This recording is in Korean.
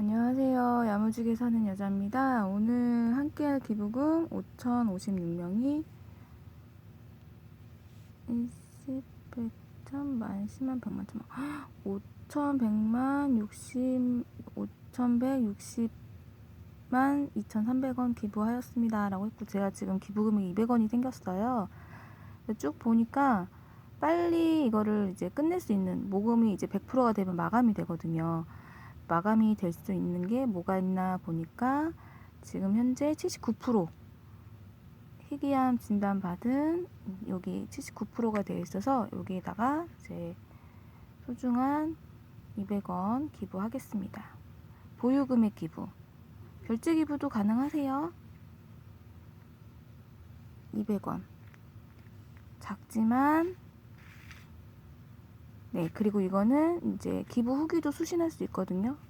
안녕하세요. 야무지게 사는 여자입니다. 오늘 함께할 기부금 5,056명이 10, 100, 1000만, 10만, 100만, 1000만 5,100만, 60, 5,160만 2,300원 기부하였습니다. 라고 했고 제가 지금 기부금이 200원이 생겼어요. 쭉 보니까 빨리 이거를 이제 끝낼 수 있는 모금이 이제 100%가 되면 마감이 되거든요. 마감이 될 수 있는 게 뭐가 있나 보니까 지금 현재 79% 희귀암 진단 받은 여기 79%가 되어 있어서 여기에다가 이제 소중한 200원 기부하겠습니다. 보유금액 기부. 결제 기부도 가능하세요. 200원. 작지만 네, 그리고 이거는 이제 기부 후기도 수신할 수 있거든요.